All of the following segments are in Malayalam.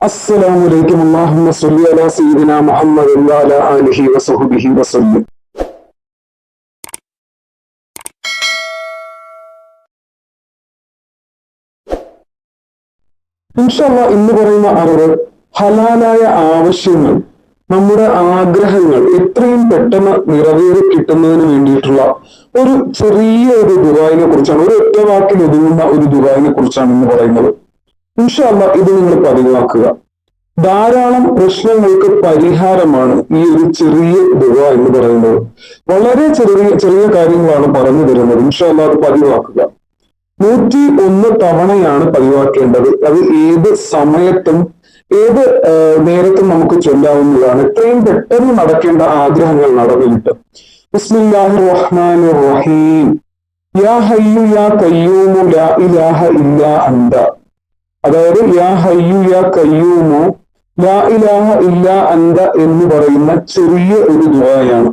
السلام عليكم اللهم صل على سيدنا محمد وعلى آله وصحبه وسلم ഇൻഷല്ല ഇന്ന് പറയുന്ന അറിവ് ഹലാലായ ആവശ്യങ്ങൾ നമ്മുടെ ആഗ്രഹങ്ങൾ എത്രയും പെട്ടെന്ന് നിറവേറി കിട്ടുന്നതിന് വേണ്ടിയിട്ടുള്ള ഒരു ചെറിയ ഒരു ദുബായിനെ കുറിച്ചാണ് ഒരു ഒറ്റ വാക്കിൽ ഒതുങ്ങുന്ന ഒരു ദുബായിനെ കുറിച്ചാണ് ഇന്ന് പറയുന്നത് ഇൻഷല്ല ഇത് നിങ്ങൾ പതിവാക്കുക. ധാരാളം പ്രശ്നങ്ങൾക്ക് പരിഹാരമാണ് ഈ ഒരു ചെറിയ ദുവ എന്ന് പറയുന്നത്. വളരെ ചെറിയ ചെറിയ കാര്യങ്ങളാണ് പറഞ്ഞു തരുന്നത്. ഇൻഷല്ല അത് പതിവാക്കുക. നൂറ്റി ഒന്ന് തവണയാണ് പതിവാക്കേണ്ടത്. അത് ഏത് സമയത്തും ഏത് നേരത്തും നമുക്ക് ചൊല്ലാവുന്നതാണ്. എത്രയും പെട്ടെന്ന് നടക്കേണ്ട ആഗ്രഹങ്ങൾ നടന്നിട്ട്. ബിസ്മില്ലാഹി റഹ്മാൻ റഹീം യാ ഹയ്യു യാ ഇലാഹ ഇല്ലാ അന്ത. അതായത് യാ ഹയ്യു യാ കയ്യൂമു ലാ ഇലാഹ ഇല്ല അന്ത എന്ന് പറയുന്ന ചെറിയ ഒരു ദുആയാണ്.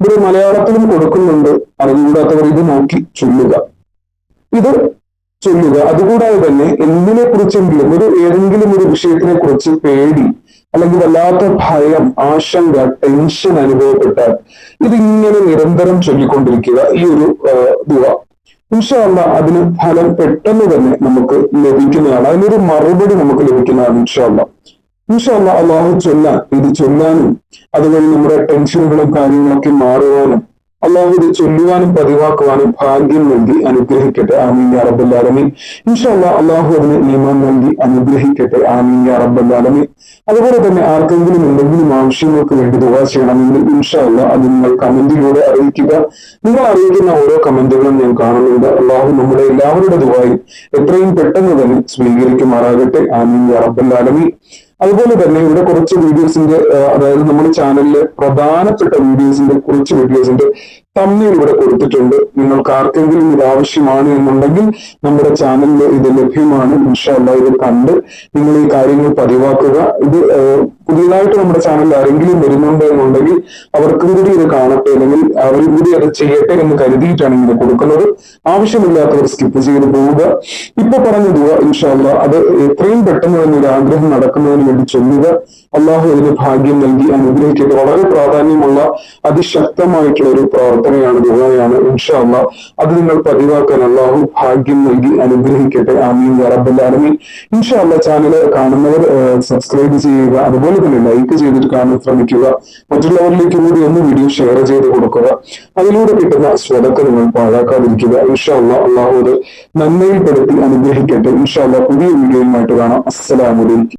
ഇവിടെ മലയാളത്തിലും കൊടുക്കുന്നുണ്ട്. അറിഞ്ഞുകൂടാത്തവർ ഇത് നോക്കി ചൊല്ലുക. ഇത് ചൊല്ലുക. അതുകൂടാതെ തന്നെ എന്തിനെ കുറിച്ചെങ്കിലും ഒരു ഏതെങ്കിലും ഒരു വിഷയത്തിനെ കുറിച്ച് പേടി അല്ലെങ്കിൽ വല്ലാത്ത ഭയം ആശങ്ക ടെൻഷൻ അനുഭവപ്പെട്ടാൽ ഇതിങ്ങനെ നിരന്തരം ചൊല്ലിക്കൊണ്ടിരിക്കുക ഈ ഒരു ദുവ ഇൻഷാല്ല അതിന് ഫലം പെട്ടെന്ന് തന്നെ നമുക്ക് ലഭിക്കുന്നതാണ്. അതിനൊരു മറുപടി നമുക്ക് ലഭിക്കുന്നതാണ് ഇൻഷാല്ല ഇൻഷാല്ല അള്ളാഹു ചൊല്ലാൻ ഇത് ചൊല്ലാനും അതുവഴി നമ്മുടെ ടെൻഷനുകളും കാര്യങ്ങളൊക്കെ മാറുവാനും അള്ളാഹു ഇത് ചൊല്ലുവാനും പതിവാക്കുവാനും ഭാഗ്യം നൽകി അനുഗ്രഹിക്കട്ടെ. ആമീൻ യാ ഇൻഷല്ല അള്ളാഹു അതിന് നിയമം നൽകി അനുഗ്രഹിക്കട്ടെ. ആമീൻ യാ റബ്ബല്ലാലമീൻ അതുപോലെ തന്നെ ആർക്കെങ്കിലും എന്തെങ്കിലും ആവശ്യങ്ങൾക്ക് വേണ്ടി ദുവാ ചെയ്യണമെങ്കിൽ ഇൻഷല്ല അത് നിങ്ങൾ കമന്റിലൂടെ അറിയിക്കുക. നിങ്ങൾ അറിയിക്കുന്ന ഓരോ കമന്റുകളും ഞാൻ കാണുന്നുണ്ട്. അള്ളാഹു നമ്മുടെ എല്ലാവരുടെ ദുവായി എത്രയും പെട്ടെന്ന് തന്നെ സ്വീകരിക്കുമാറാകട്ടെ. ആമീൻ യാ റബ്ബല്ലാലമീൻ അതുപോലെ തന്നെ ഇവിടെ കുറച്ച് വീഡിയോസിന്റെ അതായത് നമ്മുടെ ചാനലിലെ പ്രധാനപ്പെട്ട വീഡിയോസിന്റെ കുറച്ച് വീഡിയോസിന്റെ തമ്മിൽ ഇവിടെ കൊടുത്തിട്ടുണ്ട്. നിങ്ങൾക്ക് ആർക്കെങ്കിലും ഇത് ആവശ്യമാണ് എന്നുണ്ടെങ്കിൽ നമ്മുടെ ചാനലിൽ ഇത് ലഭ്യമാണ്. ഇൻഷല്ല ഇത് കണ്ട് നിങ്ങൾ ഈ കാര്യങ്ങൾ പതിവാക്കുക. ഇത് പുതിയതായിട്ട് നമ്മുടെ ചാനലിൽ ആരെങ്കിലും വരുന്നുണ്ട് എന്നുണ്ടെങ്കിൽ അവർക്കും കൂടി ഇത് കാണട്ടെ. അല്ലെങ്കിൽ അവരും കൂടി അത് ചെയ്യട്ടെ എന്ന് കരുതിയിട്ടാണ് ഇത് കൊടുക്കുന്നത്. ആവശ്യമില്ലാത്തവർ സ്കിപ്പ് ചെയ്ത് പോവുക. ഇപ്പൊ പറഞ്ഞു പോവുക ഇൻഷാല്ല അത് എത്രയും പെട്ടെന്ന് തന്നെ ഒരു ആഗ്രഹം നടക്കുന്നതിന് വേണ്ടി ചൊല്ലുക. അള്ളാഹു അതിന് ഭാഗ്യം നൽകി. അനുഗ്രഹിക്കട്ടെ. വളരെ പ്രാധാന്യമുള്ള അതിശക്തമായിട്ടുള്ള ഒരു പ്രാർത്ഥനയാണ് ദുബായാണ് ഇൻഷാല്ല അത് നിങ്ങൾ പതിവാക്കാൻ അള്ളാഹു ഭാഗ്യം നൽകി അനുഗ്രഹിക്കട്ടെ. ആമീൻ റബ്ബല്ലാലമീൻ ഇൻഷാല്ല ചാനൽ കാണുന്നവർ സബ്സ്ക്രൈബ് ചെയ്യുക അതുപോലെ തന്നെ ലൈക്ക് ചെയ്തിട്ട് കാണാൻ ശ്രമിക്കുക. മറ്റുള്ളവരിലേക്ക് കൂടി ഒന്ന് വീഡിയോ ഷെയർ ചെയ്ത് കൊടുക്കുക. അതിലൂടെ കിട്ടുന്ന സ്വതക്ക നിങ്ങൾ പാഴാക്കാതിരിക്കുക. ഇൻഷാല്ല അള്ളാഹു നന്മയിൽപ്പെടുത്തി അനുഗ്രഹിക്കട്ടെ. ഇൻഷാല്ല പുതിയ വീഡിയോയുമായിട്ട് കാണാം. അസ്സലാമലൈക്കും